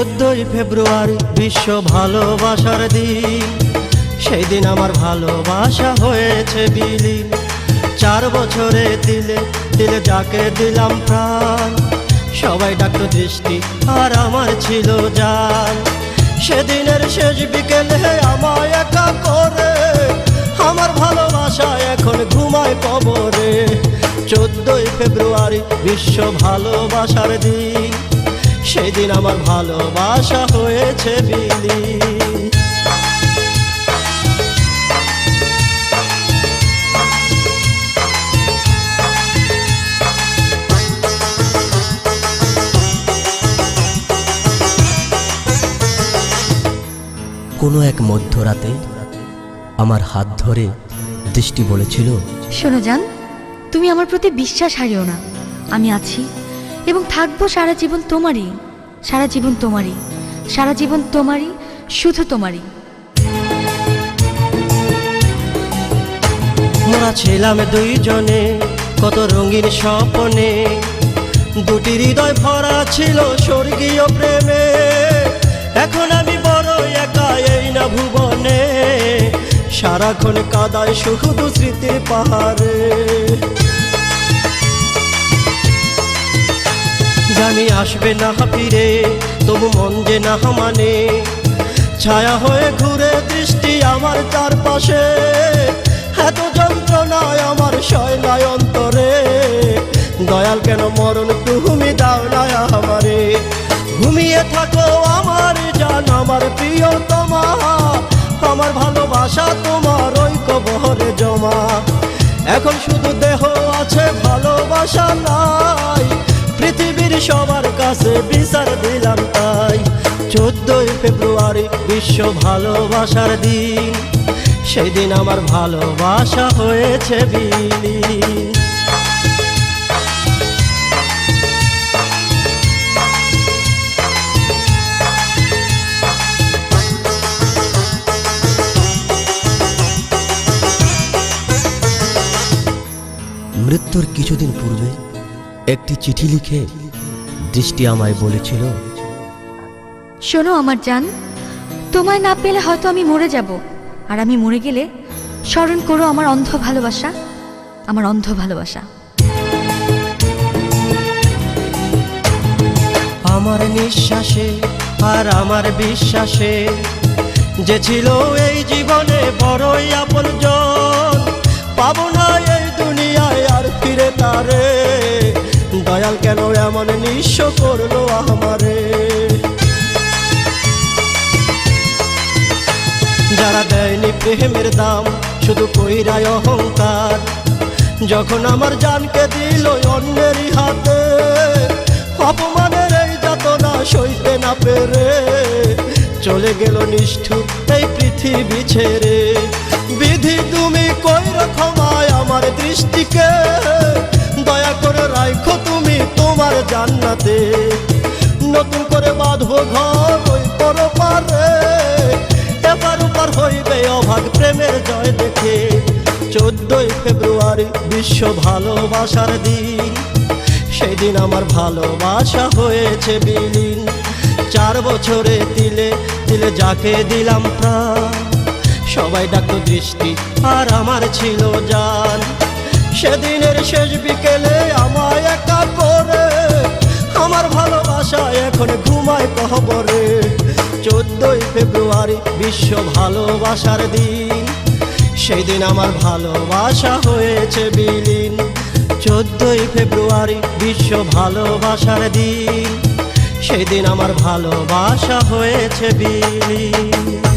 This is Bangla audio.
চোদ্দই ফেব্রুয়ারি বিশ্ব ভালোবাসার দিন। সেই দিন আমার ভালোবাসা হয়েছে বিলীন। চার বছরে দিলে দিলে যাকে দিলাম প্রাণ। সবাই ডাক্তার দৃষ্টি, আর আমার ছিল যান সেদিনের শেষ বিকেলে আমায় একা করে, আমার ভালোবাসা এখন ঘুমায় কবরে। চোদ্দই ফেব্রুয়ারি বিশ্ব ভালোবাসার দিন। সেই দিন আমার ভালোবাসা হয়েছে বিলীন কোনো এক মধ্যরাতে আমার হাত ধরে দৃষ্টি বলেছিল, শোনো জান, তুমি আমার প্রতি বিশ্বাস হারিও না। আমি আছি এবং থাকব সারা জীবন তোমারই, সারা জীবন তোমারই, সারা জীবন তোমারই, শুধু তোমারই। মোরা ছিলাম দুইজনে, কত রঙিন স্বপনে। দুটি হৃদয় ভরা ছিল স্বর্গীয় প্রেমে। এখন আমি বড় একা এই না ভুবনে। সারাক্ষণ কাদায় শুধু স্মৃতির পাহাড়ে। জানি আসবে না ফিরে তবু মন যে না মানে। ছায়া হয়ে ঘুরে দৃষ্টি আমার চারপাশে, এত যন্ত্রণায় আমার শয়নায় অন্তরে। দয়াল কেন মরণ তুমি দাও না আমারে? ঘুমিয়ে থাকো আমার জান, আমার প্রিয় তোমা আমার ভালোবাসা তোমার ওই কবরে জমা। এখন শুধু দেহ আছে ভালোবাসা পৃথিবীর সবার কাছে বিচার দিলাম তাই। চোদ্দই ফেব্রুয়ারি বিশ্ব ভালোবাসার দিন। সেই দিন আমার ভালোবাসা হয়েছে বিলীন। মৃত্যুর কিছুদিন পূর্বে একটি চিঠি লিখে দৃষ্টি আমায় বলেছিল। শোনো আমার জান তোমায় না পেলে হয়তো আমি মরে যাব। আর আমি মরে গেলে স্মরণ করো আমার অন্ধ ভালোবাসা আমার অন্ধ ভালোবাসা। আমার নিঃশ্বাসে আর আমার বিশ্বাসে যে ছিল এই জীবনে বড়ই আপন নিঃস্ব করল আমারে। যারা দেয়নি প্রেমের দাম, শুধু কইরায় অহংকার। যখন আমার জানকে দিল অন্যেরই হাতে, অপমানের এই যাতনা সইতে না পেরে, চলে গেল নিষ্ঠুর এই পৃথিবী ছেড়ে। বিধি তুমি কই ক্ষমায় আমার দৃষ্টিকে। জান্নাতে নতুন করে বাঁধবো ঘর ওই পর পারে এবার উপর হইবে অভাগ প্রেমের জয় দেখে। চোদ্দই ফেব্রুয়ারি বিশ্ব ভালোবাসার দিন। সেই দিন আমার ভালোবাসা হয়েছে বিলীন। চার বছরে দিলে দিলে যাকে দিলাম প্রাণ। সবাই ডাকতো দৃষ্টি আর আমার ছিল জান। সেদিনের শেষ বিকেলে আমায় এখন ঘুমায় কহবরে চোদ্দই ফেব্রুয়ারি, বিশ্ব ভালোবাসার দিন। সেই দিন আমার ভালোবাসা হয়েছে বিলীন। চোদ্দই ফেব্রুয়ারি, বিশ্ব ভালোবাসার দিন। সেই দিন আমার ভালোবাসা হয়েছে বিলীন।